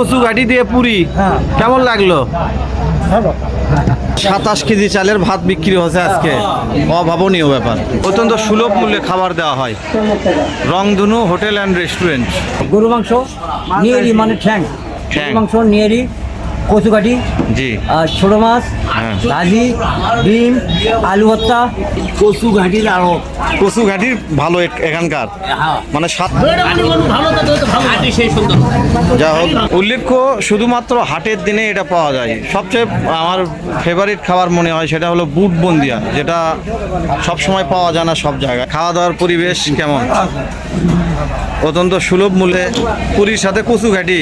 কচু ঘাটি দিয়ে পুরি। হ্যাঁ। কেমন লাগল? সাতাশ কেজি চালের ভাত বিক্রি হচ্ছে আজকে। অভাবনীয় ব্যাপার। অত্যন্ত সুলভ মূল্যে খাবার দেওয়া হয়। রংধনু হোটেল অ্যান্ড রেস্টুরেন্ট। গরু মাংস নিয়েরি মানে ঠ্যাং। মাংস নিয়েরি কচু কাটি জি। আর ছোট মাছ হ্যাঁ। ভাজি ডিম আলু ভর্তা কচু ঘাটির আরও কচু ঘাটির ভালো এখানকার। মানে সাত যা হোক উল্লেখ্য শুধুমাত্র হাটের দিনে এটা পাওয়া যায়। সবচেয়ে আমার ফেভারিট খাবার মনে হয় সেটা হলো বুট বন্দিয়া যেটা সব সময় পাওয়া যায় না সব জায়গায়। খাওয়া দাওয়ার পরিবেশ কেমন? অত্যন্ত সুলভ মূল্যে পুরীর সাথে কচু ঘাটি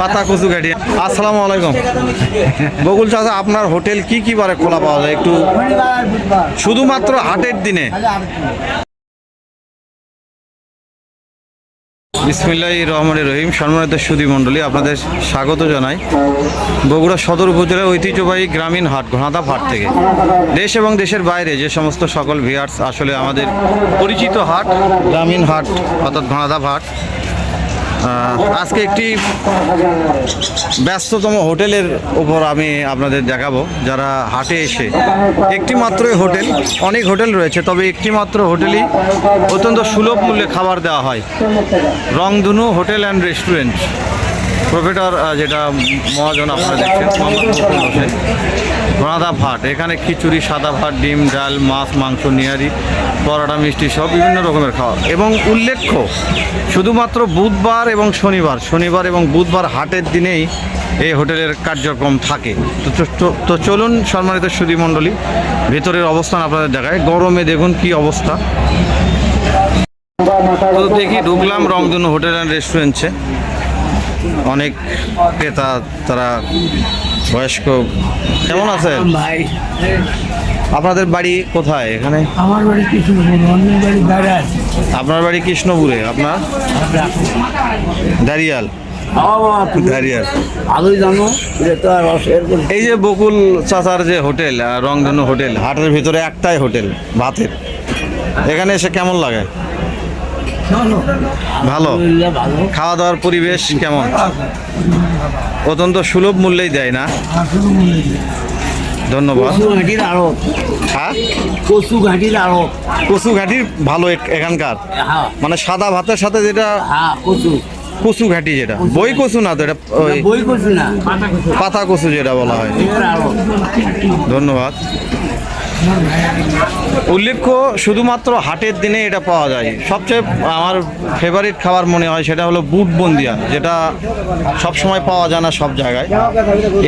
পাতা কচু ঘাটি। আসসালামু আলাইকুম। বকুল চাচা আপনার হোটেল কি কি বারে খোলা পাওয়া যায়? একটু শুধুমাত্র হাটের দিনে। বিসমিল্লাহ রহমান রহিম সম্মানিত সুদী মণ্ডলী আপনাদের স্বাগত জানাই বগুড়া সদর উপজেলার ঐতিহ্যবাহী গ্রামীণ হাট ঘনাদা হাট থেকে। দেশ এবং দেশের বাইরে যে সমস্ত সকল ভিয়ার্স আসলে আমাদের পরিচিত হাট গ্রামীণ হাট অর্থাৎ ঘনাদা হাট আজকে একটি ব্যস্ততম হোটেলের ওপর আমি আপনাদের দেখাবো। যারা হাটে এসে একটি মাত্রই হোটেল, অনেক হোটেল রয়েছে, তবে একটি মাত্র হোটেলই অত্যন্ত সুলভ মূল্যে খাবার দেওয়া হয়। রংধনু হোটেল অ্যান্ড রেস্টুরেন্ট। প্রোফেটর যেটা মহাজন আপনারা দেখছেন, মোহাম্মদ হোসেন। ঘোড়াদা ভাট। এখানে খিচুড়ি, সাদা ভাত, ডিম, ডাল, মাছ, মাংস, নিহারি, পরোটা, মিষ্টি, সব বিভিন্ন রকমের খাওয়া এবং উল্লেখ্য, শুধুমাত্র বুধবার এবং শনিবার শনিবার এবং বুধবার হাটের দিনেই এই হোটেলের কার্যক্রম থাকে। তো তো চলুন সম্মানিত সুদী মণ্ডলী, ভেতরের অবস্থান আপনাদের দেখায়। গরমে দেখুন কি অবস্থা। তো দেখি, ঢুকলাম রংধনু হোটেল অ্যান্ড রেস্টুরেন্টে। অনেক ক্রেতা তারা বয়স্ক কেমন আছেন? ভাই। আপনাদের বাড়ি কোথায় এখানে? আমার বাড়ি কিছু অন্যের বাড়ি দাঁড়ায় আপনার বাড়ি কৃষ্ণপুরে আপনার? দাঁড়িয়াল। এই যে বকুল চাচার যে হোটেল রংধনু হোটেল হাটের ভিতরে একটাই হোটেল ভাতের। এখানে এসে কেমন লাগে? ভালো। খাওয়া দাওয়ার পরিবেশ কেমন? অত্যন্ত সুলভ মূল্যেই দেয় না? ধন্যবাদ। হ্যাঁ? ভালো এখানকার? মানে সাদা ভাতের সাথে যেটা যেটা। বই কচু না তো? এটা পাতা কচু যেটা বলা হয়। ধন্যবাদ। উল্লেখ্য, শুধুমাত্র হাটের দিনে এটা পাওয়া যায়। সবচেয়ে আমার ফেভারিট খাবার মনে হয় সেটা হলো বুট বন্দিয়া, যেটা সব সময় পাওয়া যায় না সব জায়গায়।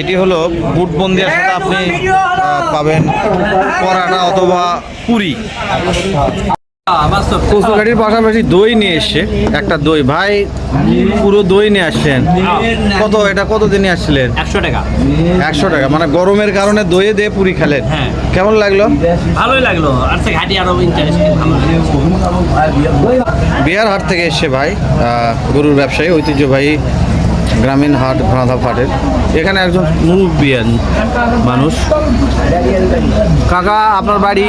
এটি হলো বুট বন্দিয়ার সাথে আপনি পাবেন পরাটা অথবা পুরি। কচু গাড়ির পাশাপাশি দই নিয়ে এসছে একটা দই। ভাই পুরো দই নিয়ে আসছেন। কত এটা কত দিনে আসছিলেন? একশো টাকা। একশো টাকা মানে গরমের কারণে দইয়ে দিয়ে পুরি খেলেন। হ্যাঁ। কেমন লাগল? ভালোই লাগল আর ঘাটি আরও ইন্টারেস্টিং বিহার হাট থেকে এসছে ভাই গরুর ব্যবসায়ী ঐতিহ্যবাহী গ্রামীণ হাট ঘনাধা হাটের এখানে একজন মুরব্বিয়ান মানুষ। কাকা আপনার বাড়ি?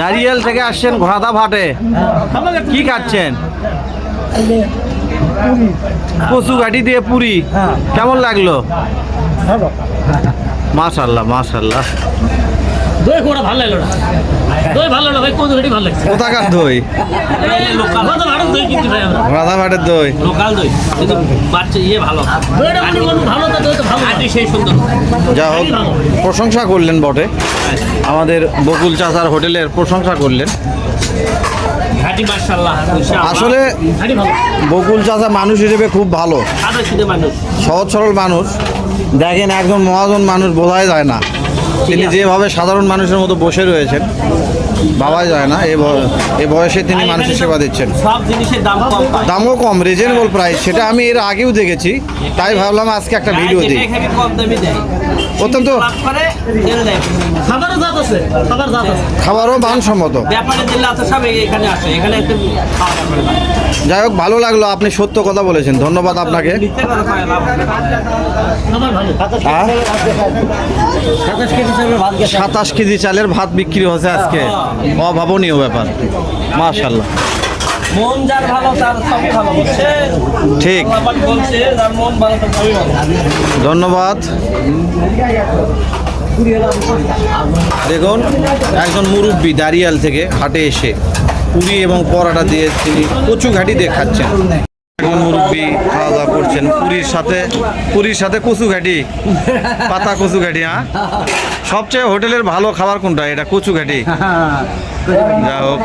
দারিয়াল থেকে আসছেন ঘোড়াধা হাটে কি খাচ্ছেন? কচু গাটি দিয়ে পুরি। হ্যাঁ। কেমন লাগল? ভালো। মাশাল্লাহ মাশাল্লাহ দই কোটা ভালো লাগল না? দই ভালো লাগল ভাই? কোন ঘাটি ভালো লাগছে। কোথাকার দই? লোকাল। ভালো ভালো দই কিনতে ভাই আমরা। ঘোড়াধা হাটের দই। লোকাল দই। কিন্তু বাচ্চা ইয়ে ভালো। দইটা মানে ভালো তো দই তো ভালো ঘাটি সেই সুন্দর। যা হোক প্রশংসা করলেন বটে। আমাদের বকুল চাচার হোটেলের প্রশংসা করলেন। আসলে বকুল চাচা মানুষ হিসেবে খুব ভালো। সহজ সরল মানুষ। দেখেন একজন মহাজন মানুষ বোঝাই যায় না। তিনি যেভাবে সাধারণ মানুষের মতো বসে রয়েছেন ভাবাই যায় না এ বয়সে তিনি মানুষের সেবা দিচ্ছেন। দামও কম রিজনেবল প্রাইস সেটা আমি এর আগেও দেখেছি তাই ভাবলাম আজকে একটা ভিডিও দিই। অত্যন্ত খাবারও মানসম্মত। ব্যাপারে দিল্লা এখানে আসে এখানে যাই হোক ভালো লাগল আপনি সত্য কথা বলেছেন। ধন্যবাদ আপনাকে। হ্যাঁ? সাতাশ কেজি চালের ভাত বিক্রি হচ্ছে আজকে। অভাবনীয় ব্যাপার। মাশাল্লাহ মন যার ভালো তার সবই ভালো ঠিক। বলছে যার মন ভালো তার সবই ভালো। ধন্যবাদ। দেখুন একজন মুরব্বী দাঁড়িয়াল থেকে হাটে এসে পুরি এবং পরাটা দিয়ে তিনি কচু ঘাটি দিয়ে খাচ্ছেন মুরব্বী খাওয়া দাওয়া করছেন? পুরীর সাথে পুরীর সাথে কচু ঘাটি পাতা কচু ঘাটি হ্যাঁ? সবচেয়ে হোটেলের ভালো খাবার কোনটা? এটা কচু ঘাটি যা হোক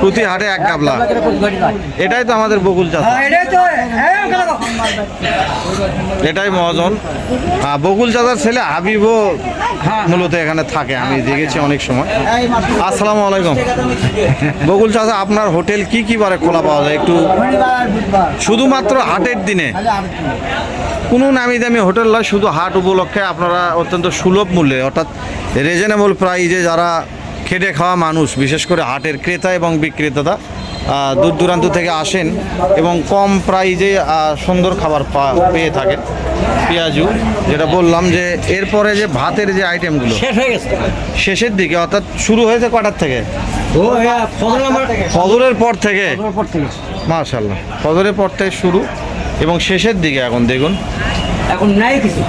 প্রতি হাঁটি এক গাবলা এটাই তো আমাদের বকুল চাষ। এটাই মহাজন। আহ, বকুল চাচার ছেলে হাবিবও মূলত এখানে থাকে আমি দেখেছি অনেক সময়। আসসালামু আলাইকুম। বকুল চাচা আপনার হোটেল কি কি বারে খোলা পাওয়া যায়? একটু শুধুমাত্র হাটের দিনে? কোনো নামি দামি হোটেল নয় শুধু হাট উপলক্ষে আপনারা অত্যন্ত সুলভ মূল্যে অর্থাৎ রিজনেবল প্রাইজে যারা খেটে খাওয়া মানুষ বিশেষ করে হাটের ক্রেতা এবং বিক্রেতারা দূর দূরান্ত থেকে আসেন এবং কম প্রাইজে সুন্দর খাবার পেয়ে থাকেন। পেঁয়াজু যেটা বললাম যে এরপরে যে ভাতের যে আইটেমগুলো শেষ হয়ে গেছে। শেষের দিকে অর্থাৎ শুরু হয়েছে কটার থেকে? ফজরের পর থেকে? মাশাল্লাহ ফজরের পর থেকে শুরু এবং শেষের দিকে এখন দেখুন। এখন নাই কিছু।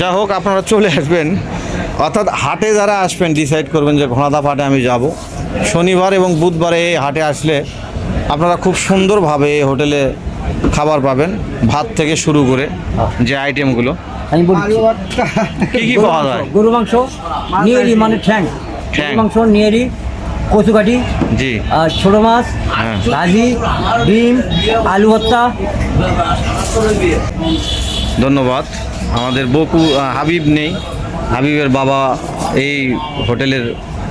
যা হোক আপনারা চলে আসবেন। অর্থাৎ হাটে যারা আসবেন ডিসাইড করবেন যে ঘোড়াদা হাটে আমি যাব। শনিবার এবং বুধবারে এই হাটে আসলে আপনারা খুব সুন্দরভাবে এই হোটেলে খাবার পাবেন ভাত থেকে শুরু করে যে আইটেমগুলো আমি বলছি কি কি পাওয়া যায়? গরু মাংস নিয়েরি মানে ঠ্যাং। গরু মাংস নিয়েরি কচু কাটি জি। আর ছোট মাছ হ্যাঁ। ভাজি ডিম আলু ভর্তা। ধন্যবাদ। আমাদের বকু হাবিব নেই। হাবিবের বাবা এই হোটেলের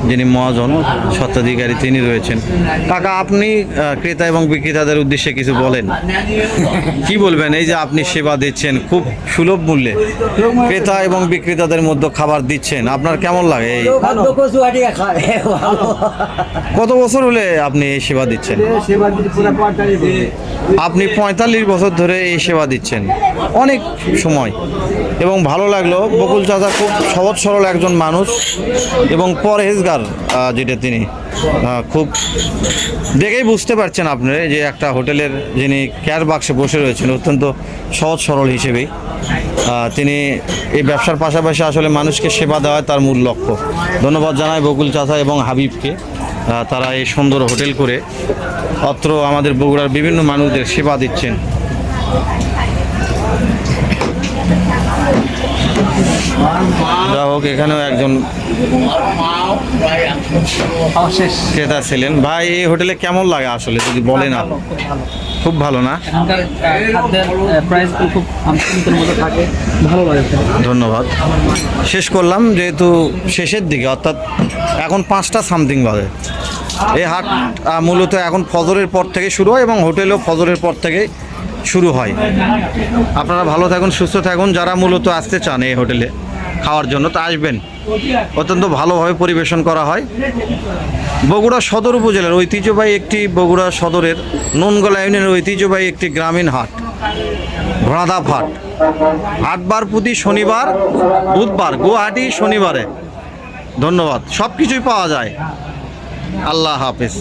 যিনি মহাজন, স্বত্বাধিকারী, তিনি রয়েছেন। কাকা, আপনি ক্রেতা এবং বিক্রেতাদের উদ্দেশ্যে কিছু বলেন। কি বলবেন? এই যে আপনি সেবা দিচ্ছেন, খুব সুলভ মূল্যে। ক্রেতা এবং বিক্রেতাদের মধ্যে খাবার দিচ্ছেন, আপনার কেমন লাগে এই? কত বছর হলে আপনি এই সেবা দিচ্ছেন? আপনি পঁয়তাল্লিশ বছর ধরে এই সেবা দিচ্ছেন। অনেক সময়। এবং ভালো লাগল, বকুল চাচা খুব সহজ সরল একজন মানুষ এবং পরহেজগার। আহ, যেটা তিনি খুব দেখেই বুঝতে পারছেন আপনি যে একটা হোটেলের যিনি কেয়ার বাক্সে বসে রয়েছেন অত্যন্ত সহজ সরল হিসেবেই তিনি এই ব্যবসার পাশাপাশি আসলে মানুষকে সেবা দেওয়া তার মূল লক্ষ্য। ধন্যবাদ জানাই বকুল চাচা এবং হাবিবকে তারা এই সুন্দর হোটেল করে অত্র আমাদের বগুড়ার বিভিন্ন মানুষদের সেবা দিচ্ছেন। যা হোক এখানেও একজন ক্রেতা ছিলেন। ভাই এই হোটেলে কেমন লাগে আসলে যদি বলেন খুব ভালো না? ধন্যবাদ। শেষ করলাম যেহেতু শেষের দিকে অর্থাৎ এখন পাঁচটা সামথিং বাজে। এই হাট মূলত এখন ফজরের পর থেকে শুরু হয় এবং হোটেলও ফজরের পর থেকে শুরু হয়। আপনারা ভালো থাকুন সুস্থ থাকুন যারা মূলত আসতে চান এই হোটেলে খাওয়ার জন্য তা আসবেন। অত্যন্ত ভালোভাবে পরিবেশন করা হয়। বগুড়া সদর উপজেলার ঐতিহ্যবাহী একটি বগুড়া সদরের ননগলা ইউনিয়নের ঐতিহ্যবাহী একটি গ্রামীণ হাট ঘোড়াধাপ হাট হাটবার প্রতি শনিবার, বুধবার, গুয়াহাটি শনিবারে। ধন্যবাদ। সব কিছুই পাওয়া যায়। আল্লাহ হাফেজ।